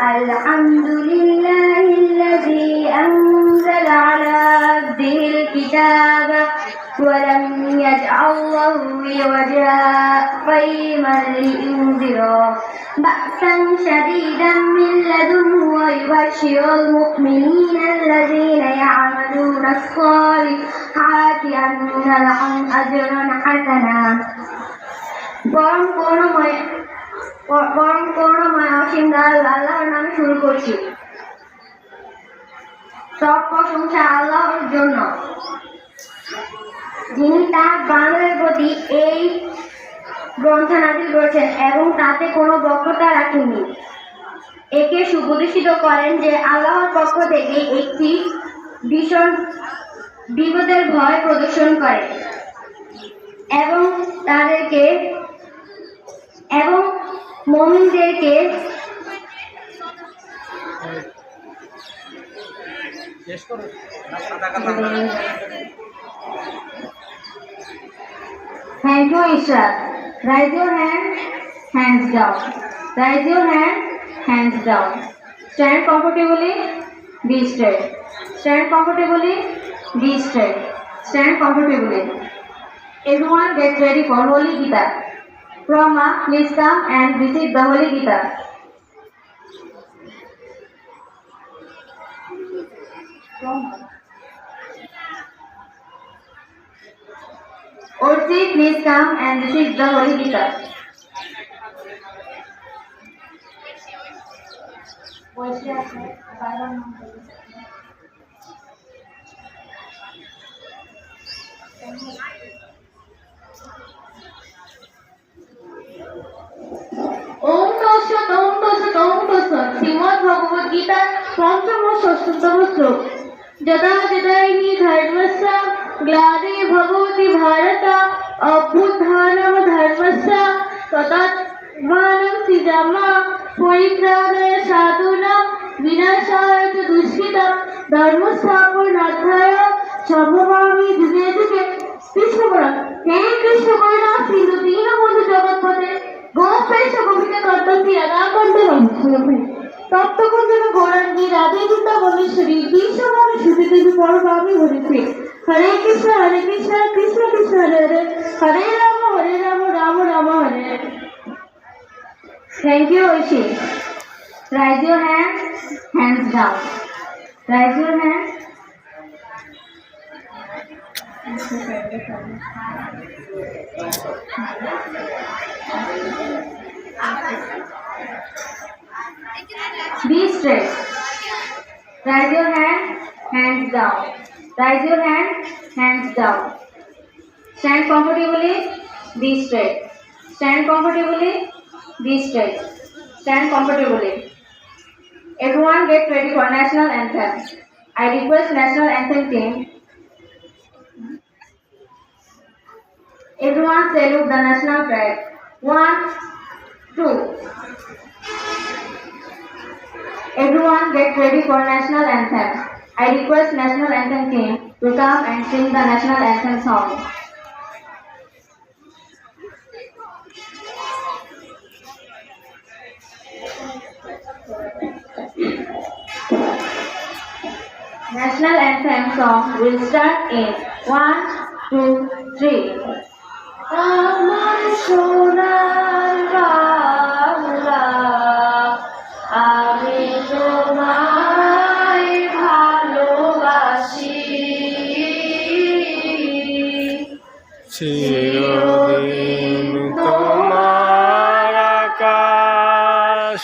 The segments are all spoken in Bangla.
الحمد لله الذي أنزل على عبده الكتاب ولم يجعل له عوجا قيما لينذر بأسا شديدا من لدنه ويبشر المؤمنين الذين يعملون الصالحات أن لهم أجرا حسنا পরম করুণাময় পরম করুণাময় অসীম দয়ালু আল্লাহর নামে শুরু করছি। সব প্রশংসা আল্লাহর জন্য। যিনি তার বাংলার প্রতি এই গ্রন্থ নাজিল করেছেন এবং তাতে কোনো বক্রতা রাখেননি। একে সুপ্রতিষ্ঠিত করেন যে আল্লাহর পক্ষ থেকে একটি ভীষণ বিপদের ভয় প্রদর্শন করে এবং তাদেরকে এবং মমিনদেরকে Thank you, Ishraf. Raise your hand, hands down. Raise your hand, hands down. Stand comfortably, be straight. Stand comfortably, be straight. Stand comfortably. Everyone get ready for Holy Gita. Brahma, please come and receive the Holy Gita. Orchi, please come and receive the Holy Gita. ওম ষষ্ঠতম শ্লোক যদা যদাইহি ধর্মস্য গ্লাদে ভগবতি ভারত, অভ্যুত্থানম ধর্মস্য তদাত্মানম সৃজামা পরিত্রাণায় সাধুনাম বিনাশায় চ দুষ্কৃতম ধর্ম স্থাপনাধ্যায় সম্ভবামি যুগে যুগে। কৃষ্ণ বলেন হে কৃষ্ণ বৈরাগ সিন্ধু দীনবন্ধু জগৎপথে, গোপেশ গোপিকা কর্তব্য আনাকণ্ঠ রহস্যমে তত্ত্বকুঞ্জন Gaurangi Radhe বৃন্দাবনেশ্বরী বিশ্বভাবে সুবিদেবী পরভাবে হরিতে Hare Krishna Hare Krishna Krishna Krishna Hare Hare Hare Ram Hare Ram Ram Ram Hare Hare Thank you, Oishi. Raise your hand, hands down. Raise your hand. Be straight. Raise your hand, hands down. Raise your hand, hands down. Stand comfortably, be straight. Stand comfortably, be straight. Stand comfortably. Everyone get ready for national anthem. I request national anthem team. Everyone salute the national flag. One, two. Everyone get ready for national anthem. I request national anthem team to come and sing the national anthem song. National anthem song will start in one, two, three. চিরদিন তোমার আকাশ,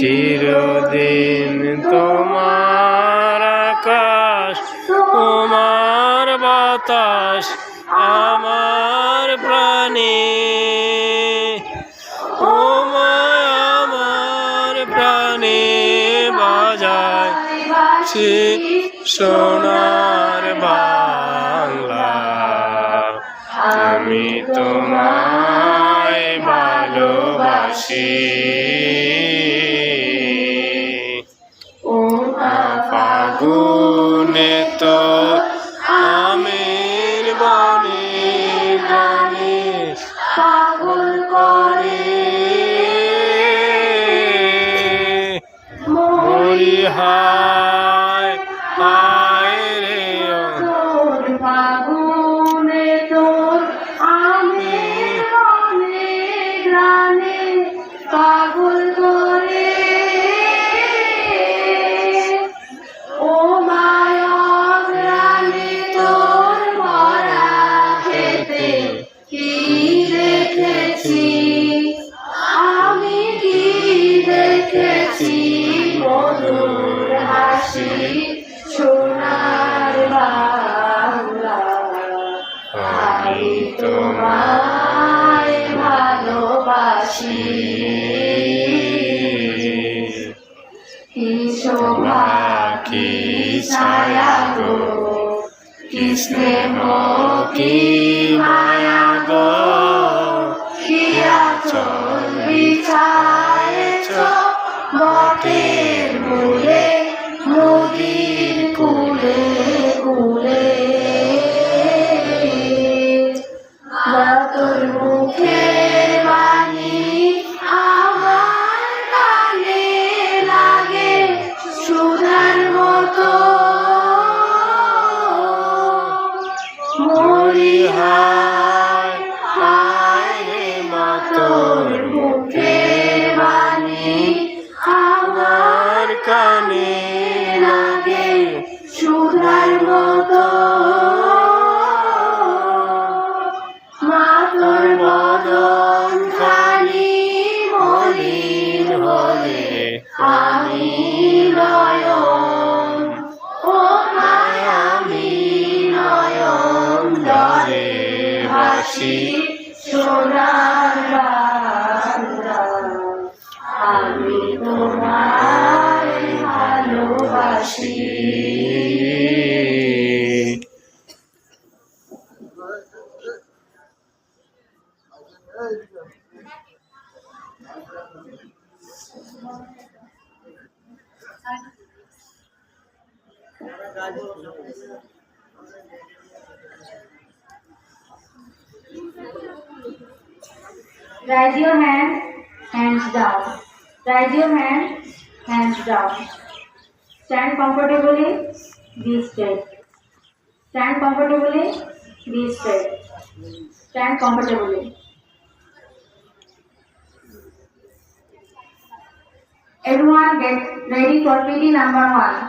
চিরদিন তোমার আকাশ, তোমার বাতাস, আমার প্রাণে। আমার প্রাণে বাজায় সোনার বাংলা তোমায় ভালোবাসি। ও ফাগুনে তো আমের বনে গানে পা ভালোবাসি কি শোভা কি ছায়া গো। কি স্নেহ কি মায়া গো। কি আচল বিছায়েছ বটের মূলে। তোর মুখে বাণী আমার কানে লাগে সুধার মতো মা তোর বদন খানি মলিন হলে আমি নয়ন ও মায়ামি নয়ন জলে ভাসি সোনার Raise your hand, hands down. Raise your hand, hands down. Stand comfortably, be straight. Stand comfortably, be straight. Stand comfortably. Everyone get ready for PT number one.